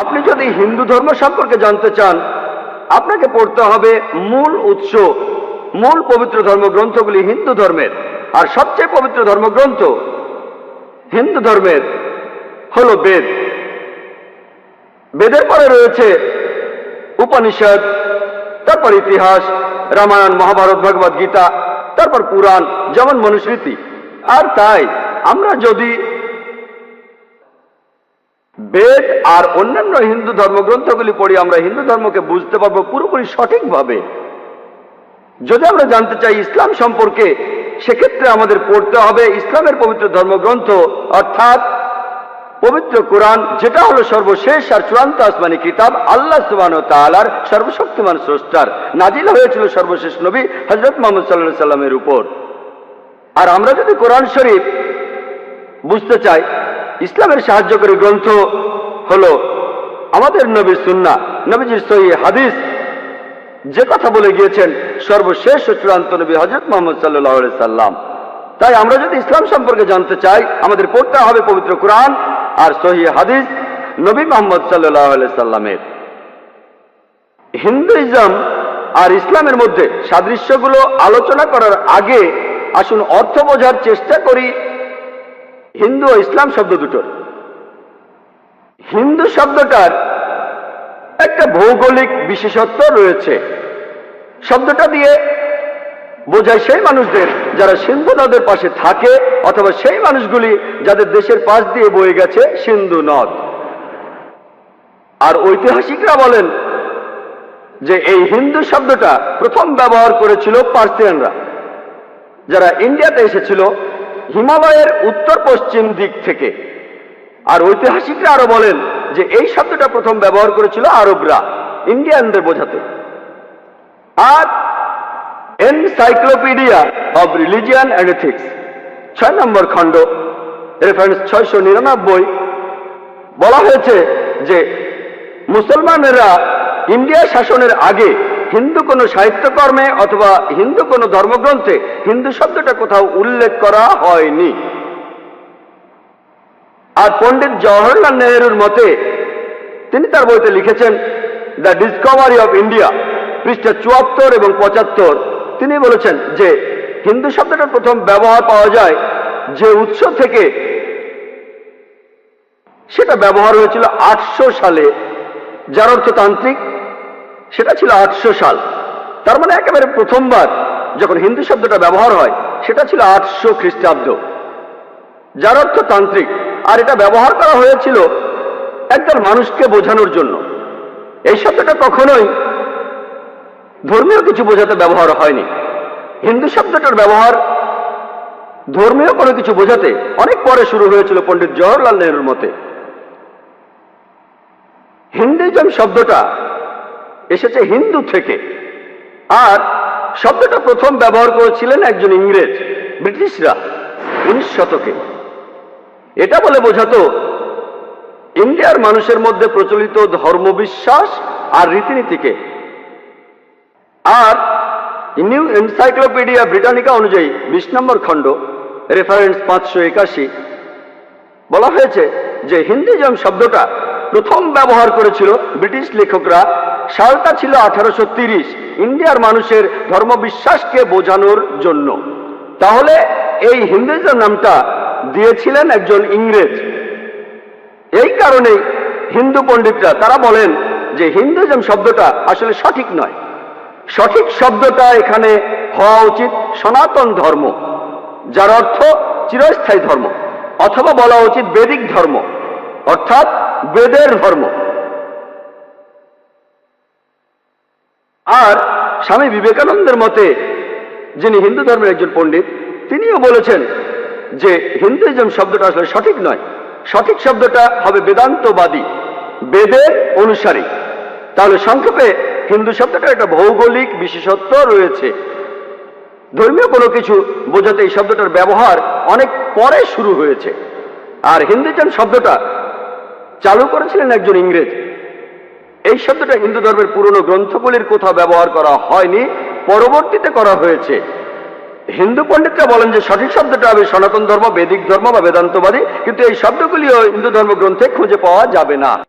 আপনি যদি হিন্দু ধর্ম সম্পর্কে জানতে চান, আপনাকে পড়তে হবে মূল উৎস, মূল পবিত্র ধর্মগ্রন্থগুলি হিন্দু ধর্মের। আর সবচেয়ে পবিত্র ধর্মগ্রন্থ হিন্দু ধর্মের হল বেদ। বেদের পরে রয়েছে উপনিষদ, তারপর ইতিহাস, রামায়ণ, মহাভারত ভগবদ গীতা তারপর পুরাণ, যেমন মনুস্মৃতি। আর তাই আমরা যদি বেদ আর অন্যান্য হিন্দু ধর্মগ্রন্থগুলি পড়ি আমরা হিন্দু ধর্মকে বুঝতে পারব পুরোপুরি সঠিকভাবে। যদি আমরা জানতে চাই ইসলাম সম্পর্কে, সেক্ষেত্রে আমাদের পড়তে হবে ইসলামের পবিত্র ধর্মগ্রন্থ, অর্থাৎ পবিত্র কোরআন, যেটা হলো সর্বশেষ আর চূড়ান্ত আসমানি কিতাব, আল্লাহ সুবান তালার সর্বশক্তিমান স্রষ্টার। নাজিল হয়েছিল সর্বশেষ নবী হজরত মোহাম্মদ সাল্লাহ সাল্লামের উপর। আর আমরা যদি কোরআন শরীফ বুঝতে চাই ইসলামের সাহায্যকারী গ্রন্থ হলো আমাদের নবীর সুন্না নবীজির সহি হাদিস। যে কথা বলে গিয়েছেন, সর্বশেষ চূড়ান্ত নবী হজরত মোহাম্মদ সাল্লাহ সাল্লাম। তাই আমরা যদি ইসলাম সম্পর্কে জানতে চাই, আমাদের পড়তে হবে পবিত্র কোরআন আর সহি হাদিস নবী মোহাম্মদ সাল্লাহ সাল্লামের। হিন্দুইজম আর ইসলামের মধ্যে সাদৃশ্যগুলো আলোচনা করার আগে আসুন অর্থ বোঝার চেষ্টা করি হিন্দু ও ইসলাম শব্দ দুটোর হিন্দু শব্দটার একটা ভৌগোলিক বিশেষত্ব রয়েছে। শব্দটা দিয়ে বোঝায় সেই মানুষদের যারা সিন্ধু নদের পাশে থাকে অথবা সেই মানুষগুলি যাদের দেশের পাশ দিয়ে বয়ে গেছে সিন্ধু নদ। আর ঐতিহাসিকরা বলেন যে এই হিন্দু শব্দটা প্রথম ব্যবহার করেছিল পার্সিয়ানরা। যারা ইন্ডিয়াতে এসেছিল হিমালয়ের উত্তর পশ্চিম দিক থেকে। আর ঐতিহাসিকরা আরও বলেন যে এই শব্দটা প্রথম ব্যবহার করেছিল আরবরা, ইন্ডিয়ানদের বোঝাতে। আর encyclopaedia of religion and ethics, ছয় নম্বর খণ্ড, রেফারেন্স ছয়শো নিরানব্বই, বলা হয়েছে যে মুসলমানেরা ইন্ডিয়া শাসনের আগে হিন্দু কোনো সাহিত্যকর্মে অথবা হিন্দু কোনো ধর্মগ্রন্থে হিন্দু শব্দটা কোথাও উল্লেখ করা হয়নি। আর পণ্ডিত জওহরলাল নেহরুর মতে, তিনি তার বইতে লিখেছেন, দ্য ডিসকভারি অফ ইন্ডিয়া পৃষ্ঠা চুয়াত্তর এবং পঁচাত্তর। তিনি বলেছেন যে, হিন্দু শব্দটা প্রথম ব্যবহার পাওয়া যায় যে উৎস থেকে সেটা ব্যবহার হয়েছিল আটশো সালে। যার অর্থ তান্ত্রিক সেটা ছিল আটশো সাল। তার মানে একেবারে প্রথমবার যখন হিন্দু শব্দটা ব্যবহার হয়, সেটা ছিল আটশো খ্রিস্টাব্দ। যার অর্থ তান্ত্রিক। আর এটা ব্যবহার করা হয়েছিল একজন মানুষকে বোঝানোর জন্য। এই শব্দটা কখনোই ধর্মীয় কিছু বোঝাতে ব্যবহার হয়নি। হিন্দু শব্দটার ব্যবহার ধর্মীয় কোনো কিছু বোঝাতে অনেক পরে শুরু হয়েছিল পণ্ডিত জওহরলাল নেহরুর মতে। হিন্দুইজম শব্দটা এসেছে হিন্দু থেকে। আর শব্দটা প্রথম ব্যবহার করেছিলেন একজন ইংরেজ, ব্রিটিশরা, উনিশ শতকে। এটা বলে বোঝাতো, ইন্ডিয়ার মানুষের মধ্যে প্রচলিত ধর্মবিশ্বাস আর রীতিনীতিকে। আর নিউ এনসাইক্লোপিডিয়া ব্রিটানিকা অনুযায়ী বিশ নম্বর খণ্ড, রেফারেন্স পাঁচশো একাশি, বলা হয়েছে যে হিন্দিজম শব্দটা প্রথম ব্যবহার করেছিল ব্রিটিশ লেখকরা সালটা ছিল আঠারোশো ইন্ডিয়ার মানুষের ধর্মবিশ্বাসকে বোঝানোর জন্য। তাহলে এই হিন্দুইজম নামটা দিয়েছিলেন একজন ইংরেজ। এই কারণেই হিন্দু পণ্ডিতরা, তারা বলেন যে হিন্দুইজম শব্দটা আসলে সঠিক নয়। সঠিক শব্দটা এখানে হওয়া উচিত সনাতন ধর্ম, যার অর্থ চিরস্থায়ী ধর্ম, অথবা বলা উচিত বেদিক ধর্ম, অর্থাৎ বেদের ধর্ম। আর স্বামী বিবেকানন্দের মতে, যিনি হিন্দু ধর্মের একজন পণ্ডিত, তিনিও বলেছেন যে হিন্দুইজম শব্দটা আসলে সঠিক নয়। সঠিক শব্দটা হবে বেদান্তবাদী, বেদের অনুসারী। তাহলে সংক্ষেপে হিন্দু শব্দটার একটা ভৌগোলিক বিশেষত্ব রয়েছে। ধর্মীয় কোনো কিছু বোঝাতে এই শব্দটার ব্যবহার অনেক পরে শুরু হয়েছে। আর হিন্দুজন শব্দটা চালু করেছিলেন একজন ইংরেজ। এই শব্দটা হিন্দু ধর্মের পুরনো গ্রন্থগুলির কোথাও ব্যবহার করা হয়নি, পরবর্তীতে করা হয়েছে। হিন্দু পণ্ডিতরা বলেন যে সঠিক শব্দটা হবে সনাতন ধর্ম, বেদিক ধর্ম বা বেদান্তবাদী, কিন্তু এই শব্দগুলিও হিন্দু ধর্মগ্রন্থে খুঁজে পাওয়া যাবে না।